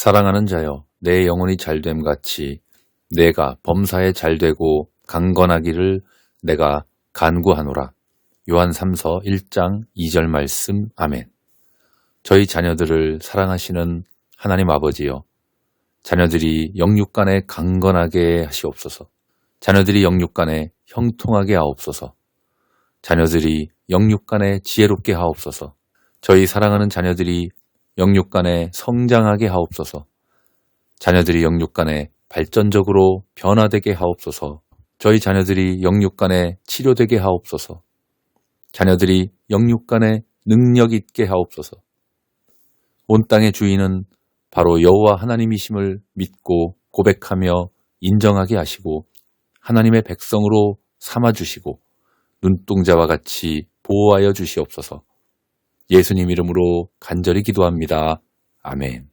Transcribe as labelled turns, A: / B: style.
A: 사랑하는 자여, 내 영혼이 잘됨 같이 내가 범사에 잘되고 강건하기를 내가 간구하노라. 요한 3서 1장 2절 말씀 아멘. 저희 자녀들을 사랑하시는 하나님 아버지여, 자녀들이 영육간에 강건하게 하시옵소서. 자녀들이 영육간에 형통하게 하옵소서. 자녀들이 영육간에 지혜롭게 하옵소서. 저희 사랑하는 자녀들이 영육간에 성장하게 하옵소서. 자녀들이 영육간에 발전적으로 변화되게 하옵소서. 저희 자녀들이 영육간에 치료되게 하옵소서. 자녀들이 영육간에 능력 있게 하옵소서. 온 땅의 주인은 바로 여호와 하나님이심을 믿고 고백하며 인정하게 하시고 하나님의 백성으로 삼아 주시고 눈동자와 같이 보호하여 주시옵소서. 예수님 이름으로 간절히 기도합니다. 아멘.